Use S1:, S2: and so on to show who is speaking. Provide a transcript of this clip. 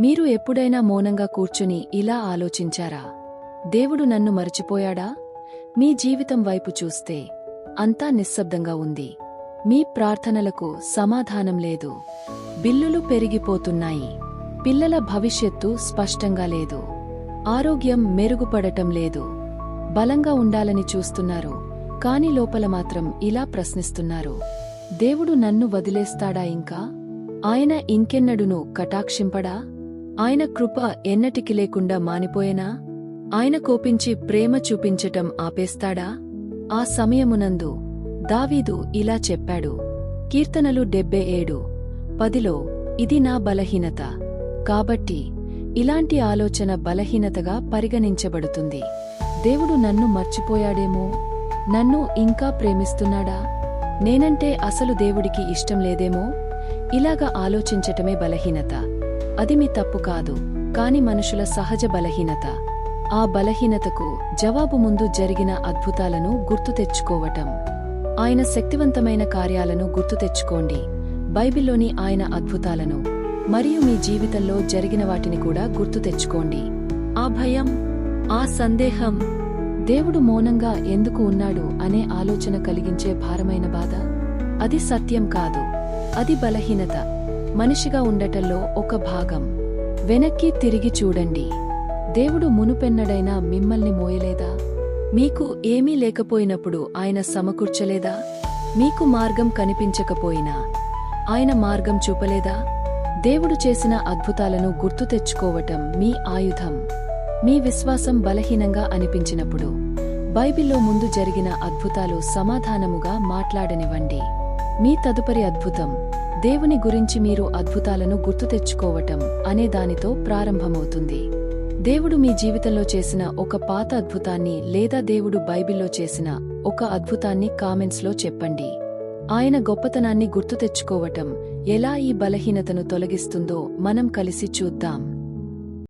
S1: మీరు ఎప్పుడైనా మౌనంగా కూర్చుని ఇలా ఆలోచించారా? దేవుడు నన్ను మరచిపోయాడా? మీ జీవితం వైపు చూస్తే అంతా నిశ్శబ్దంగా ఉంది. మీ ప్రార్థనలకు సమాధానం లేదు. బిల్లులు పెరిగిపోతున్నాయి. పిల్లల భవిష్యత్తు స్పష్టంగా లేదు. ఆరోగ్యం మెరుగుపడటం లేదు. బలంగా ఉండాలని చూస్తున్నారు. కాని లోపల మాత్రం ఇలా ప్రశ్నిస్తున్నారు. దేవుడు నన్ను వదిలేస్తాడా ఇంకా? ఆయన ఇంకెన్నడును కటాక్షింపడా? ఆయన కృప ఎన్నటికి లేకుండా మానిపోయేనా? ఆయన కోపించి ప్రేమ చూపించటం ఆపేస్తాడా? ఆ సమయమునందు దావీదు ఇలా చెప్పాడు కీర్తనలు డెబ్బే ఏడు. పదిలో ఇది నా బలహీనత. కాబట్టి ఇలాంటి ఆలోచన బలహీనతగా పరిగణించబడుతుంది. దేవుడు నన్ను మర్చిపోయాడేమో? నన్ను ఇంకా ప్రేమిస్తున్నాడా? నేనంటే అసలు దేవుడికి ఇష్టం లేదేమో? ఇలాగా ఆలోచించటమే బలహీనత. అది మీ తప్పు కాదు కాని మనుషుల సహజ బలహీనత. ఆ బలహీనతకు జవాబు ముందు జరిగిన అద్భుతాలను గుర్తు తెచ్చుకోవటం. ఆయన శక్తివంతమైన కార్యాలను గుర్తు తెచ్చుకోండి. బైబిల్లోని ఆయన అద్భుతాలను మరియు మీ జీవితంలో జరిగిన వాటిని కూడా గుర్తు తెచ్చుకోండి. ఆ భయం ఆ సందేహం దేవుడు మౌనంగా ఎందుకు ఉన్నాడు అనే ఆలోచన కలిగించే భారమైన బాధ అది సత్యం కాదు అది బలహీనత. మనిషిగా ఉండటంలో ఒక భాగం. వెనక్కి తిరిగి చూడండి. దేవుడు మునుపెన్నడైనా మిమ్మల్ని మోయలేదా? మీకు ఏమీ లేకపోయినప్పుడు ఆయన సమకూర్చలేదా? మీకు మార్గం కనిపించకపోయినా ఆయన మార్గం చూపలేదా? దేవుడు చేసిన అద్భుతాలను గుర్తు తెచ్చుకోవటం మీ ఆయుధం. మీ విశ్వాసం బలహీనంగా అనిపించినప్పుడు బైబిల్లో ముందు జరిగిన అద్భుతాలు సమాధానముగా మాట్లాడనివ్వండి. మీ తదుపరి అద్భుతం దేవుని గురించి మీరు అద్భుతాలను గుర్తు తెచ్చుకోవటం అనే దానితో ప్రారంభమవుతుంది. దేవుడు మీ జీవితంలో చేసిన ఒక పాత అద్భుతాన్ని లేదా దేవుడు బైబిల్లో చేసిన ఒక అద్భుతాన్ని కామెంట్స్లో చెప్పండి. ఆయన గొప్పతనాన్ని గుర్తు తెచ్చుకోవటం ఎలా ఈ బలహీనతను తొలగిస్తుందో మనం కలిసి చూద్దాం.